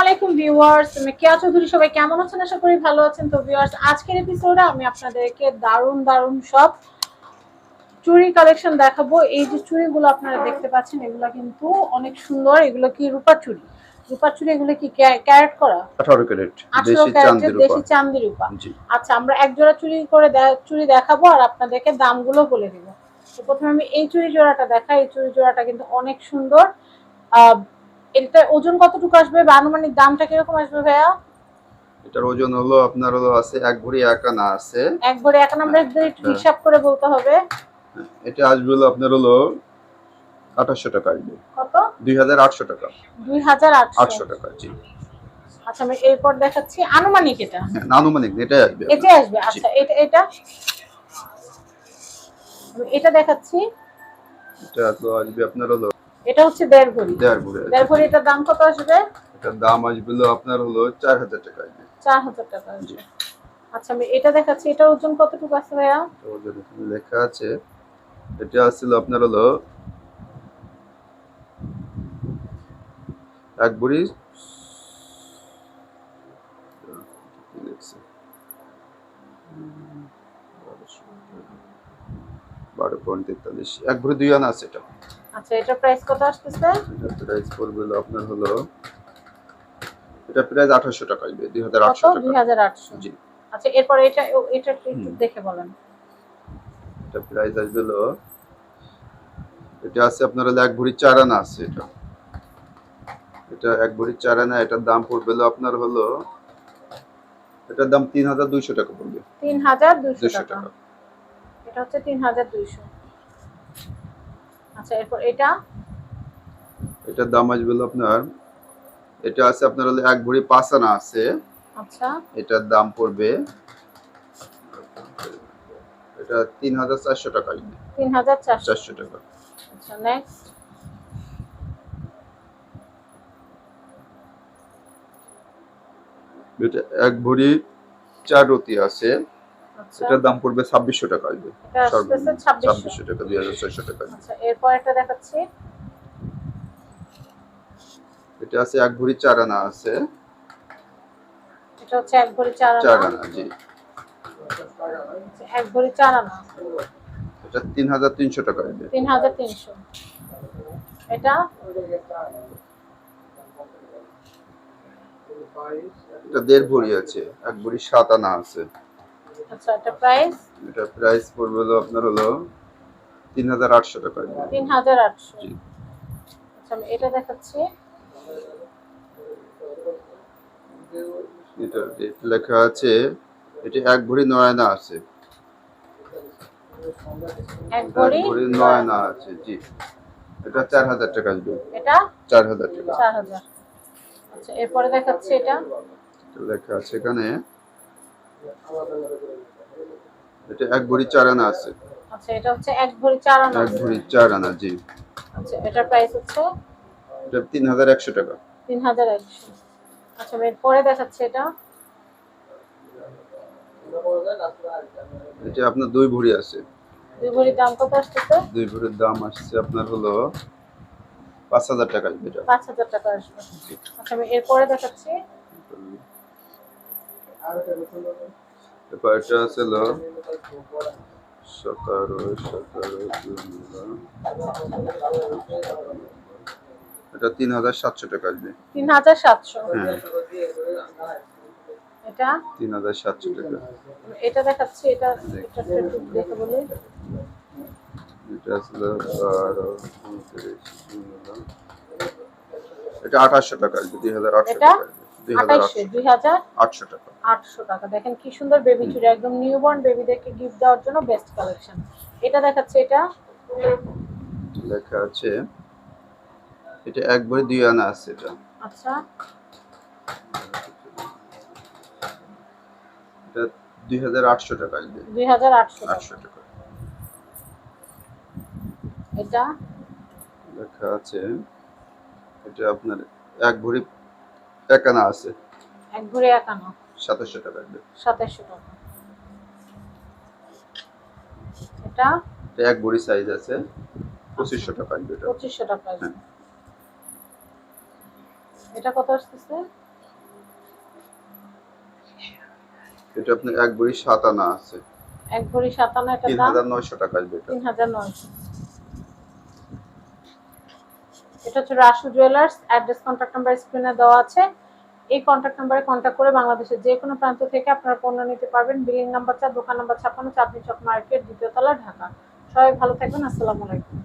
আলাইকুম ভিউয়ার্স আমি কেয়া চৌধুরী সবাই কেমন আছেন? আশা করি ভালো আছেন। তো ভিউয়ার্স আজকের এপিসোডে আমি আপনাদেরকে দারুণ দারুণ সব চুড়ি কালেকশন দেখাবো। এই যে চুড়িগুলো আপনারা দেখতে পাচ্ছেন এগুলো কিন্তু অনেক সুন্দর। এগুলো কি রূপার চুড়ি? রূপার চুড়ি এগুলো কি ক্যারেট করা? আঠারো ক্যারেট আঠারো দেশি ক্যারেটের চান্দির দেশি চান্দি রূপা। আচ্ছা আমরা এক জোড়া চুড়ি করে চুড়ি দেখাবো আর আপনাদেরকে দামগুলো বলে দিব। তো প্রথমে আমি এই চুড়ি জোড়াটা দেখাই। এই চুড়ি জোড়াটা কিন্তু অনেক সুন্দর। আহ, এটা ওজন কতটুকু আসবে বা আনুমানিক দামটা কীরকম আসবে ভাইয়া? এটার ওজন হলো আপনার হলো আছে এক ভরি এক আনা আছে। একবারে এক নাম্বার একটু হ্যাঁ। হিসাব করে বলতে হবে। এটা আসবে হলো আপনার হলো আঠাশশো টাকা আসবে। কত? দুই হাজার আটশো টাকা। দুই হাজার আটশো। আটশো টাকা জি। আচ্ছা আমি এরপর দেখাচ্ছি আনুমানিক এটা। হ্যাঁ, আনুমানিক এটাই আসবে। এটাই আসবে আচ্ছা এটা এটা? আমি এটা দেখাচ্ছি। এটা তো আসবে আপনার হলো এটা হচ্ছে দেড় ভরি দেড় ভরি দেড় ভরি এটার দাম কত আসবে? এটার দাম আসবে আপনার হলো চার হাজার টাকা আসবে। চার হাজার টাকা আসবে। আচ্ছা আমি এটা দেখাচ্ছি এটার ওজন কতটুকু আছে ভাইয়া? এখানে লেখা আছে এটা আসছিল আপনার হলো এক ভরি বারো পয়েন্ট তেতাল্লিশ। এক ভরি দুই আনা আছে এটা। আচ্ছা এটার প্রাইস কত আসতেছে? এটা প্রাইস পড়বে আপনার হলো এটা প্রাইস আঠাশশো টাকা আসবে দুই হাজার কত? আটশো দুই টাকা হাজার আটশো। জি। আচ্ছা এরপর এটা এটা একটু দেখে বলেন। এটা প্রাইস আসবে হলো এটা আছে আপনার হলো এক ভরি চার আনা আছে এটা। এটা এক ভরি চার আনা এটার দাম পড়বে আপনার হলো এটার দাম তিন হাজার দুইশো টাকা পড়বে। তিন হাজার দুইশো দুইশো টাকা। টাকা। এটা হচ্ছে তিন হাজার দুইশো। আচ্ছা এরপর এটা? এটার দাম আসবে আপনার এটা আছে আপনার হলো এক ভরি পাঁচ আনা আছে। আচ্ছা। এটার দাম পড়বে এটা তিন হাজার চারশো টাকা। তিন হাজার চারশো। টাকা। আচ্ছা নেক্সট এটা এক ভরি চার রতি আছে। এটার দাম পড়বে ছাব্বিশশো টাকা আসবে ছাব্বিশশো। টাকা দুই হাজার ছয়শো টাকা। আচ্ছা এরপর এটা দেখাচ্ছি। এটা আছে এক ভরি চার আনা আছে। এটা হচ্ছে এক ভরি চার চার আনা আনা জি। আচ্ছা, এক ভরি চার আনা এটা তিন হাজার তিনশো টাকা আসবে তিন হাজার তিনশো। এটা? এটা দেড় ভরি আছে এক ভরি সাত আনা আছে। আচ্ছা এটা প্রাইস এটা প্রাইস পড়বে হলো আপনার হলো তিন হাজার আটশো টাকা। আসবে তিন হাজার আটশো। জি। আচ্ছা আমি এটা দেখাচ্ছি। এটা লেখা আছে এটা এক ভরি নয় আনা আছে। এক ভরি ভরি নয় আনা আছে জি। এটা চার হাজার টাকা আসবে। এটা? চার হাজার টাকা। চার হাজার। আচ্ছা এরপরে দেখাচ্ছি এটা লেখা আছে এখানে। এটা এক ভরি চার আনা আছে। আচ্ছা এটা হচ্ছে এক ভরি চার আনা এক ভরি চার আনা জি। আচ্ছা এটার প্রাইস হচ্ছে? এটা তিন হাজার একশো টাকা। তিন হাজার একশো। আচ্ছা আমি পরে দেখাচ্ছি এটা। এটা আপনার দুই ভরি আছে। দুই ভরির দাম কত আসতেছে? দুই ভরির দাম আসছে আপনার হলো পাঁচ হাজার টাকা আসবে পাঁচ হাজার টাকা আসবে। আচ্ছা আমি এরপরে দেখাচ্ছি। এরপর এটা আছে হলো সতেরো সতেরো এটা তিন হাজার সাতশো টাকা আসবে। তিন হাজার সাতশো। হ্যাঁ। এটা? তিন হাজার সাতশো টাকা। এটা দেখাচ্ছি এটা এটা একটু দেখে বলি। এটা আসলে বারো উনত্রিশ ষোলো। এটা আঠাশশো টাকা আসবে দুই হাজার আটশো টাকা আটশো টাকা। আটশো টাকা। দেখেন কি সুন্দর বেবি চুড়ি একদম নিউবর্ন বেবিদেরকে গিফট দেওয়ার জন্য বেস্ট কালেকশন এটা দেখাচ্ছে এটা। লেখা আছে এটা এক ভরি দুই আনা আছে এটা। আচ্ছা। এটা দুই হাজার আটশো টাকা আসবে দুই হাজার আটশো টাকা। আটশো টাকা। এটা? লেখা আছে এটা আপনার এক ভরি একানা আছে। এক ঘুরে একানা। 2700 টাকা লাগবে 2700 টাকা। এটা? এক বড়ি সাইজ আছে। 2500 টাকা লাগবে এটা। 2500 টাকা হ্যাঁ। এটা কত আসছে এটা আপনার এক বড়ি সাত আনা আছে। এক বড়ি সাত আনা এটা 3900 টাকা আসবে এটা। 3900 এটা হচ্ছে Rasu jewellers, address contact number স্ক্রিনে দেওয়া আছে। এই কন্ট্যাক্ট নাম্বারে কন্ট্যাক্ট করে বাংলাদেশের যে কোনো প্রান্ত থেকে আপনারা পণ্য নিতে পারবেন। বিলিং নাম্বার চার, দোকান নাম্বার ছাপ্পান্ন, চাঁদনি চক মার্কেট দ্বিতীয় তলা, ঢাকা। সবাই ভালো থাকবেন, আসসালামু আলাইকুম।